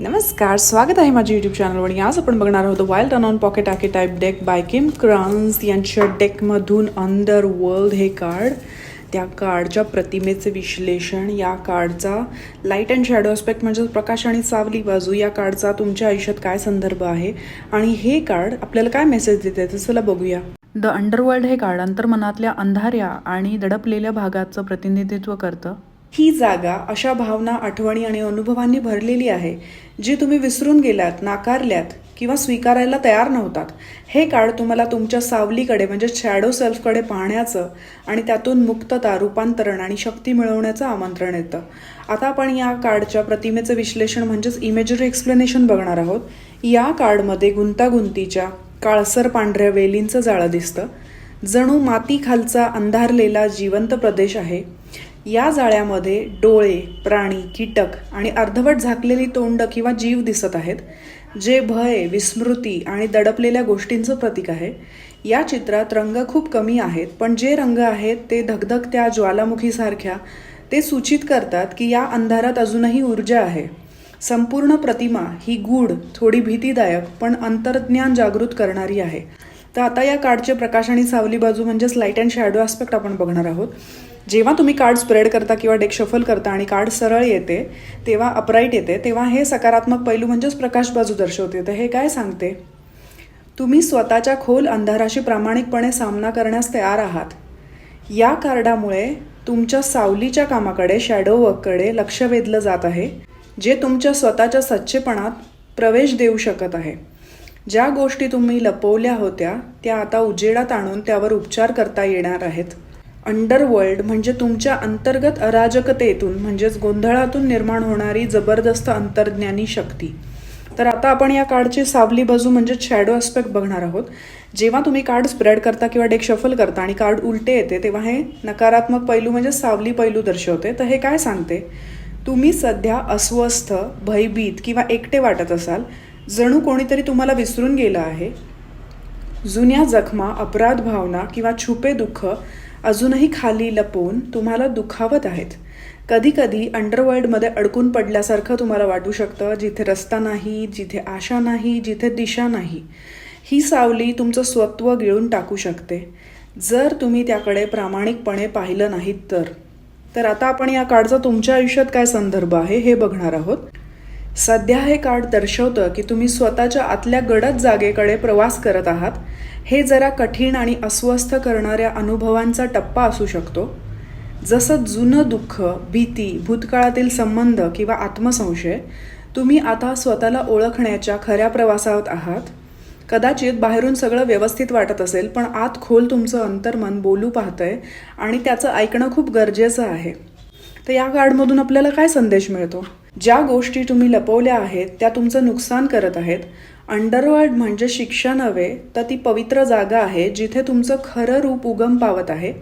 नमस्कार स्वागत आहे माझ्या यूट्यूब चॅनलवर आणि आज आपण बघणार आहोत wild unknown pocket archetype deck by Kim Krans यांच्या डेकमधून अंडर वर्ल्ड हे कार्ड त्या कार्डच्या प्रतिमेचे विश्लेषण या कार्डचा लाइट अँड शॅडो अस्पेक्ट म्हणजे प्रकाश आणि सावली बाजू या कार्डचा तुमच्या आयुष्यात काय संदर्भ आहे आणि हे कार्ड आपल्याला काय मेसेज देते तर चला बघूया. द अंडरवर्ल्ड हे कार्ड अंतर्मनातल्या अंधाऱ्या आणि दडपलेल्या भागाचं प्रतिनिधित्व करतं. ही जागा अशा भावना आठवणी आणि अनुभवांनी भरलेली आहे जी तुम्ही विसरून गेलात नाकारल्यात किंवा स्वीकारायला तयार नव्हतात. हे कार्ड तुम्हाला तुमच्या सावलीकडे म्हणजे शॅडो सेल्फकडे पाहण्याचं आणि त्यातून मुक्तता रूपांतरण आणि शक्ती मिळवण्याचं आमंत्रण येतं. आता आपण या कार्डच्या प्रतिमेचं विश्लेषण म्हणजेच इमेजरी एक्सप्लेनेशन बघणार आहोत. या कार्डमध्ये गुंतागुंतीच्या काळसर पांढऱ्या वेलींचं जाळं दिसतं. जणू मातीखालचा अंधारलेला जिवंत प्रदेश आहे. या जाळ्यामध्ये डोळे प्राणी कीटक आणि अर्धवट झाकलेली तोंड किंवा जीव दिसत आहेत जे भय विस्मृती आणि दडपलेल्या गोष्टींचं प्रतीक आहे. या चित्रात रंग खूप कमी आहेत पण जे रंग आहेत ते धगधगत्या ज्वालामुखीसारख्या. ते सूचित करतात की या अंधारात अजूनही ऊर्जा आहे. संपूर्ण प्रतिमा ही गूढ थोडी भीतीदायक पण अंतर्ज्ञान जागृत करणारी आहे. तर आता या कार्डचे प्रकाश आणि सावली बाजू म्हणजेच लाइट अँड शॅडो आस्पेक्ट आपण बघणार आहोत. जेव्हा तुम्ही कार्ड स्प्रेड करता किंवा डेक शफल करता आणि कार्ड सरळ येते तेव्हा अपराईट येते तेव्हा हे सकारात्मक पैलू म्हणजेच प्रकाश बाजू दर्शवते. तर हे काय सांगते? तुम्ही स्वतःच्या खोल अंधाराशी प्रामाणिकपणे सामना करण्यास तयार आहात. या कार्डामुळे तुमच्या सावलीच्या कामाकडे शॅडो वर्ककडे लक्ष वेधलं जात आहे जे तुमच्या स्वतःच्या सच्चेपणात प्रवेश देऊ शकत आहे. ज्या गोष्टी तुम्ही लपवल्या होत्या त्या आता उजेडात आणून त्यावर उपचार करता येणार आहेत. अंडरवर्ल्ड म्हणजे तुमच्या अंतर्गत अराजकतेतून म्हणजेच गोंधळातून निर्माण होणारी जबरदस्त अंतर्ज्ञानी शक्ती. तर आता आपण या कार्डची सावली बाजू म्हणजे शॅडो अस्पेक्ट बघणार आहोत. जेव्हा तुम्ही कार्ड स्प्रेड करता किंवा डेक शफल करता आणि कार्ड उलटे येते तेव्हा हे नकारात्मक पैलू म्हणजे सावली पैलू दर्शवते. तर हे काय सांगते? तुम्ही सध्या अस्वस्थ भयभीत किंवा एकटे वाटत असाल. जणू कोणीतरी तुम्हाला विसरून गेलं आहे. जुन्या जखमा अपराध भावना किंवा छुपे दुःख अजूनही खाली लपवून तुम्हाला दुखावत आहेत. कधी कधी अंडरवर्ल्डमध्ये अडकून पडल्यासारखं तुम्हाला वाटू शकतं जिथे रस्ता नाही जिथे आशा नाही जिथे दिशा नाही. ही सावली तुमचं स्वत्व गिळून टाकू शकते. जर तुम्ही त्याकडे प्रामाणिकपणे पाहिलं नाहीत तर. तर आता आपण या कार्डचा तुमच्या आयुष्यात काय संदर्भ आहे हे बघणार आहोत. सध्या हे कार्ड दर्शवतं की तुम्ही स्वतःच्या आतल्या गडद जागेकडे प्रवास करत आहात. हे जरा कठीण आणि अस्वस्थ करणाऱ्या अनुभवांचा टप्पा असू शकतो. जसं जुनं दुःख भीती भूतकाळातील संबंध किंवा आत्मसंशय तुम्ही आता स्वतःला ओळखण्याच्या खऱ्या प्रवासात आहात. कदाचित बाहेरून सगळं व्यवस्थित वाटत असेल पण आत खोल तुमचं अंतर्मन बोलू पाहतंय आणि त्याचं ऐकणं खूप गरजेचं आहे. तर या कार्डमधून आपल्याला काय संदेश मिळतो? ज्या गोष्टी तुम्ही लपवल्या आहेत त्या तुमचं नुकसान करत आहेत. अंडरवर्ल्ड म्हणजे शिक्षा नव्हे तर ती पवित्र जागा आहे जिथे तुमचं खरं रूप उगम पावत आहे.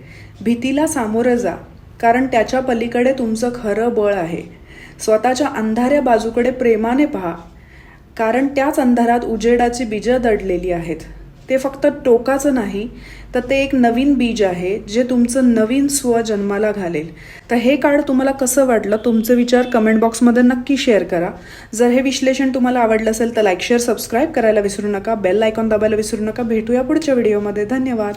भीतीला सामोरं जा कारण त्याच्या पलीकडे तुमचं खरं बळ आहे. स्वतःच्या अंधाऱ्या बाजूकडे प्रेमाने पहा कारण त्याच अंधारात उजेडाची बीजं दडलेली आहेत. ते फक्त टोकाचं नाही तर ते एक नवीन बीज आहे जे तुमचं नवीन स्व जन्माला घालेल. तर हे कार्ड तुम्हाला कसं वाटलं तुमचे विचार कमेंट बॉक्समध्ये नक्की शेअर करा. जर हे विश्लेषण तुम्हाला आवडलं असेल तर लाईक शेअर सबस्क्राईब करायला विसरू नका. बेल आयकॉन दाबायला विसरू नका. भेटूया पुढच्या व्हिडिओमध्ये धन्यवाद.